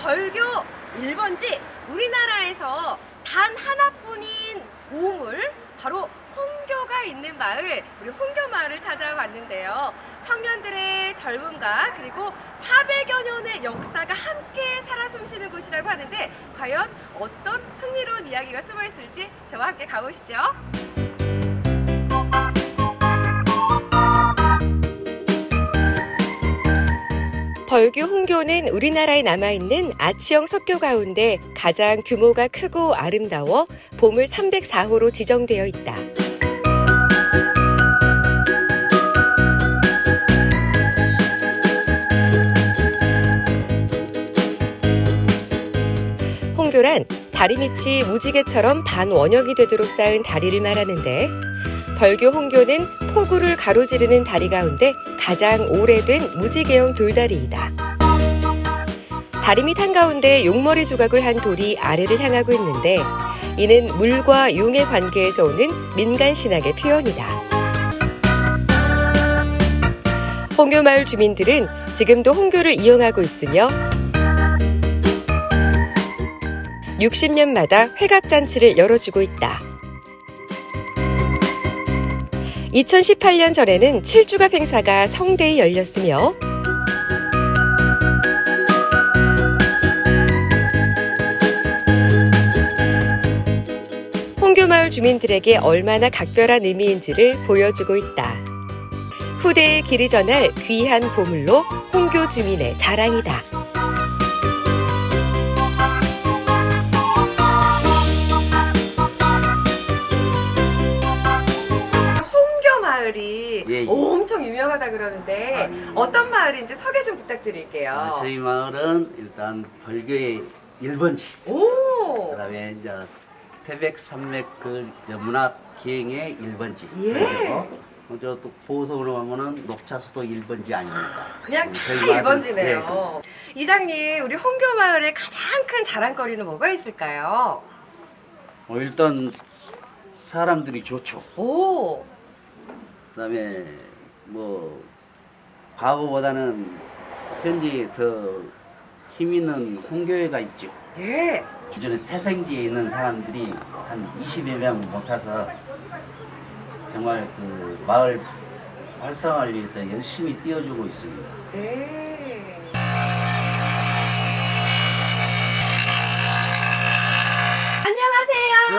벌교 1번지 우리나라에서 단 하나뿐인 보물 바로 홍교가 있는 마을 우리 홍교마을을 찾아왔는데요. 청년들의 젊음과 그리고 400여 년의 역사가 함께 살아 숨쉬는 곳이라고 하는데 과연 어떤 흥미로운 이야기가 숨어 있을지 저와 함께 가보시죠. 벌교 홍교는 우리나라에 남아있는 아치형 석교 가운데 가장 규모가 크고 아름다워 보물 304호로 지정되어 있다. 다리 밑이 무지개처럼 반원형이 되도록 쌓은 다리를 말하는데 벌교 홍교는 포구를 가로지르는 다리 가운데 가장 오래된 무지개형 돌다리이다. 다리 밑 한가운데 용머리 조각을 한 돌이 아래를 향하고 있는데 이는 물과 용의 관계에서 오는 민간 신학의 표현이다. 홍교 마을 주민들은 지금도 홍교를 이용하고 있으며 60년마다 회갑잔치를 열어주고 있다. 2018년 전에는 칠주갑 행사가 성대히 열렸으며 홍교마을 주민들에게 얼마나 각별한 의미인지를 보여주고 있다. 후대에 길이 전할 귀한 보물로 홍교 주민의 자랑이다. 유명하다 그러는데 어떤 마을인지 소개 좀 부탁드릴게요. 아, 저희 마을은 일단 벌교의 1번지 오, 그다음에 이제 태백 산맥 그 이제 문화 기행의 1번지 예. 그리고 저또 보성으로 가면은 녹차수도 1번지 아닙니까? 그냥 음, 다 저희 마을은- 1번지네요. 이장님, 우리 홍교 마을의 가장 큰 자랑거리는 뭐가 있을까요? 어, 일단 사람들이 좋죠. 오, 그다음에 뭐 과거보다는 현재 더힘 있는 홍교회가 있죠. 예. 주변에 태생지에 있는 사람들이 한 20여 명 모여서 정말 그 마을 활성화를 위해서 열심히 뛰어주고 있습니다. 네.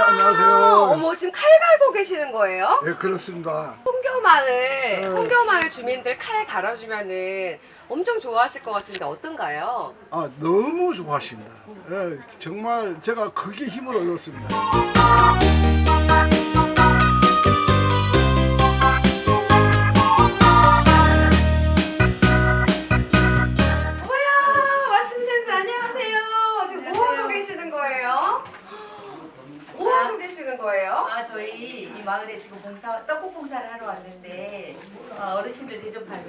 안녕하세요. 네, 안녕하세요. 어머, 지금 칼 갈고 계시는 거예요? 네, 그렇습니다. 홍교 마을, 네. 홍교 마을 주민들 칼 갈아주면은 엄청 좋아하실 것 같은데 어떤가요? 아, 너무 좋아하십니다. 예, 정말 제가 크게 힘을 얻었습니다. 계시는 거예요? 아 저희 이 마을에 지금 봉사 떡국 봉사를 하러 왔는데 어, 어르신들 대접하는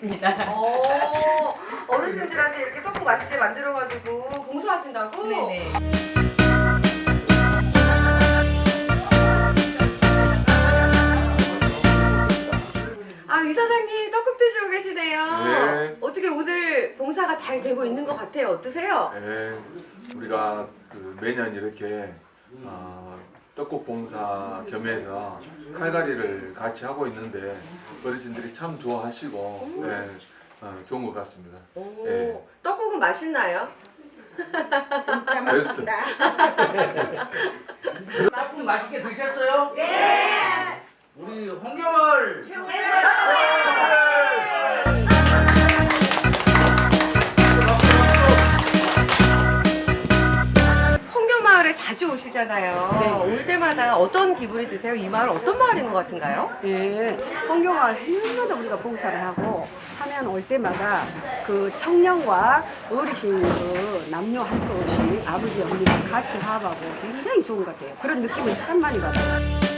겁니다. 어, 어르신들한테 이렇게 떡국 맛있게 만들어가지고 봉사하신다고? 네네. 아, 이 사장님 떡국 드시고 계시네요. 네. 어떻게 오늘 봉사가 잘 되고 있는 것 같아요? 어떠세요? 네, 우리가 그 매년 이렇게 어, 떡국 봉사 겸해서 칼갈이를 같이 하고 있는데 어르신들이 참 좋아하시고 네, 어, 좋은 것 같습니다. 오, 네. 떡국은 맛있나요? 베스트. 떡국 맛있게 드셨어요? 예! 우리 홍경을 홍교 오시잖아요. 네. 올 때마다 어떤 기분이 드세요? 이 마을 어떤 마을인 것 같은가요? 예, 홍경마을 해마다 우리가 봉사를 하고 하면 올 때마다 그 청년과 어르신 그 남녀 할 것 없이 아버지 어머니가 같이 화합하고 굉장히 좋은 것 같아요. 그런 느낌을 참 많이 받아요.